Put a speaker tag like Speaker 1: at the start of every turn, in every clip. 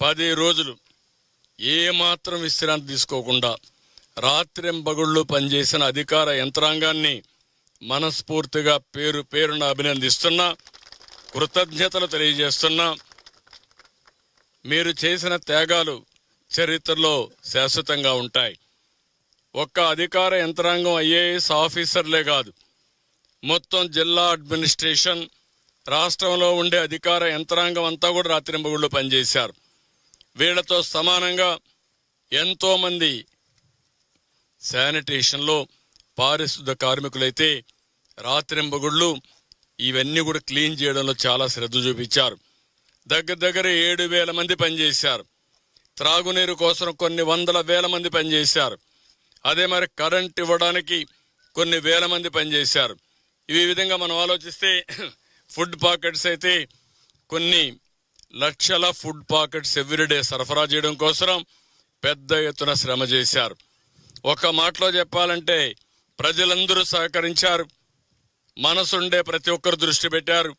Speaker 1: పది రోజులు ఏమాత్రం విశ్రాంతి తీసుకోకుండా రాత్రింబగుళ్ళు పనిచేసిన అధికార యంత్రాంగాన్ని మనస్ఫూర్తిగా పేరు పేరున అభినందిస్తున్నా కృతజ్ఞతలు తెలియజేస్తున్నా మీరు చేసిన త్యాగాలు చరిత్రలో శాశ్వతంగా ఉంటాయి. ఒక్క అధికార యంత్రాంగం ఐఏఎస్ ఆఫీసర్లే కాదు మొత్తం జిల్లా అడ్మినిస్ట్రేషన్ రాష్ట్రంలో ఉండే అధికార యంత్రాంగం అంతా కూడా రాత్రింబగుళ్ళు పనిచేశారు. వీళ్ళతో సమానంగా ఎంతో మంది శానిటేషన్లో పారిశుద్ధ కార్మికులైతే రాత్రింబగుళ్ళు ఇవన్నీ కూడా క్లీన్ చేయడంలో చాలా శ్రద్ధ చూపించారు. దగ్గర దగ్గర ఏడు వేల మంది పనిచేశారు. త్రాగునీరు కోసం కొన్ని వందల వేల మంది పనిచేశారు. అదే మరి కరెంట్ ఇవ్వడానికి కొన్ని వేల మంది పనిచేశారు. ఈ విధంగా మనం ఆలోచిస్తే ఫుడ్ పాకెట్స్ అయితే కొన్ని లక్షల ఫుడ్ పాకెట్స్ ఎవ్రీడే సరఫరా చేయడం కోసం పెద్ద ఎత్తున శ్రమ చేశారు. ఒక మాటలో చెప్పాలంటే ప్రజలందరూ సహకరించారు. మనసుండే ప్రతి ఒక్కరు దృష్టి పెట్టారు.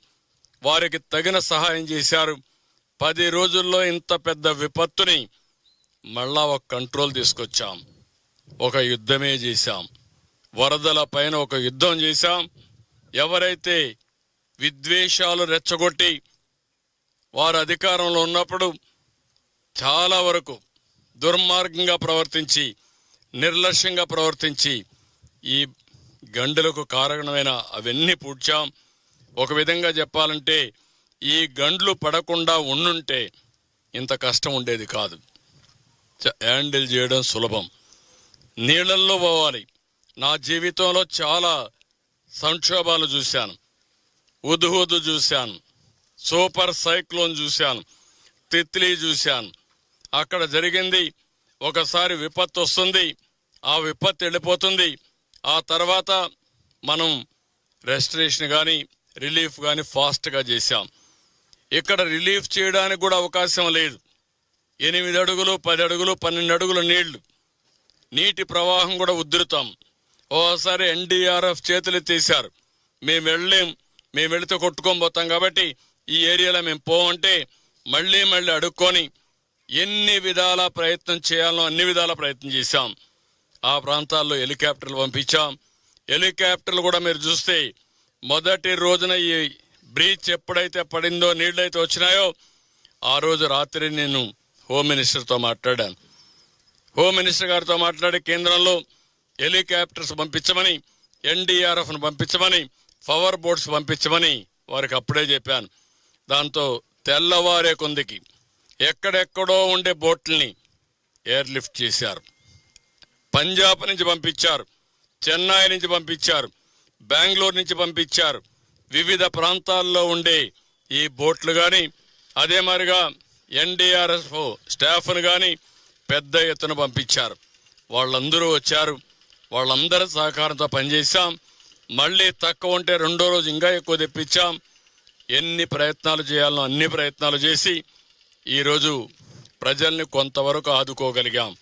Speaker 1: వారికి తగిన సహాయం చేశారు. పది రోజుల్లో ఇంత పెద్ద విపత్తుని మళ్ళా ఒక కంట్రోల్ తీసుకొచ్చాం. ఒక యుద్ధమే చేశాం. వరదల పైన ఒక యుద్ధం చేశాం. ఎవరైతే విద్వేషాలు రెచ్చగొట్టి వారు అధికారంలో ఉన్నప్పుడు చాలా వరకు దుర్మార్గంగా ప్రవర్తించి నిర్లక్ష్యంగా ప్రవర్తించి ఈ గండులకు కారణమైన అవన్నీ పూడ్చాం. ఒక విధంగా చెప్పాలంటే ఈ గండ్లు పడకుండా ఉండుంటే ఇంత కష్టం ఉండేది కాదు. హ్యాండిల్ చేయడం సులభం. నీళ్ళల్లో పోవాలి. నా జీవితంలో చాలా సంక్షోభాలు చూశాను. ఉదుహుదు చూశాను. సూపర్ సైక్లోన్ చూశాను తిత్లీ చూశాను. అక్కడ జరిగింది ఒకసారి విపత్తు వస్తుంది ఆ విపత్తు వెళ్ళిపోతుంది. ఆ తర్వాత మనం రెస్టరేషన్ కానీ రిలీఫ్ కానీ ఫాస్ట్గా చేశాం. ఇక్కడ రిలీఫ్ చేయడానికి కూడా అవకాశం లేదు. ఎనిమిది అడుగులు పది అడుగులు పన్నెండు అడుగుల నీళ్ళు. నీటి ప్రవాహం కూడా ఉధృతం. ఓసారి ఎన్డీఆర్ఎఫ్ చేతులు తీశారు మేము వెళ్ళలేం మేము వెళితే కొట్టుకొని పోతాం కాబట్టి ఈ ఏరియాలో మేము పోవంటే మళ్ళీ మళ్ళీ అడుక్కొని ఎన్ని విధాల ప్రయత్నం చేయాలో అన్ని విధాల ప్రయత్నం చేశాం. ఆ ప్రాంతాల్లో హెలికాప్టర్లు పంపించాం. హెలికాప్టర్లు కూడా మీరు చూస్తే మొదటి రోజున ఈ బ్రీచ్ ఎప్పుడైతే పడిందో నీళ్ళైతే వచ్చినాయో ఆ రోజు రాత్రి నేను హోమ్ మినిస్టర్తో మాట్లాడాను. హోమ్ మినిస్టర్ గారితో మాట్లాడి కేంద్రంలో హెలికాప్టర్స్ పంపించమని ఎన్డీఆర్ఎఫ్ను పంపించమని పవర్ బోట్స్ పంపించమని వారికి అప్పుడే చెప్పాను. దాంతో తెల్లవారే కొందికి ఎక్కడెక్కడో ఉండే బోట్లని ఎయిర్ లిఫ్ట్ చేశారు. పంజాబ్ నుంచి పంపించారు చెన్నై నుంచి పంపించారు బెంగళూరు నుంచి పంపించారు. వివిధ ప్రాంతాల్లో ఉండే ఈ బోట్లు కానీ అదే మరిగా ఎన్డీఆర్ఎఫ్ స్టాఫ్ను కానీ పెద్ద ఎత్తున పంపించారు. వాళ్ళందరూ వచ్చారు వాళ్ళందరి సహకారంతో పనిచేశాం. మళ్ళీ తక్కువ ఉంటే రెండో రోజు ఇంకా ఎక్కువ తెప్పించాం. ఎన్ని ప్రయత్నాలు చేయాలనో అన్ని ప్రయత్నాలు చేసి ఈరోజు ప్రజల్ని కొంతవరకు ఆదుకోగలిగాం.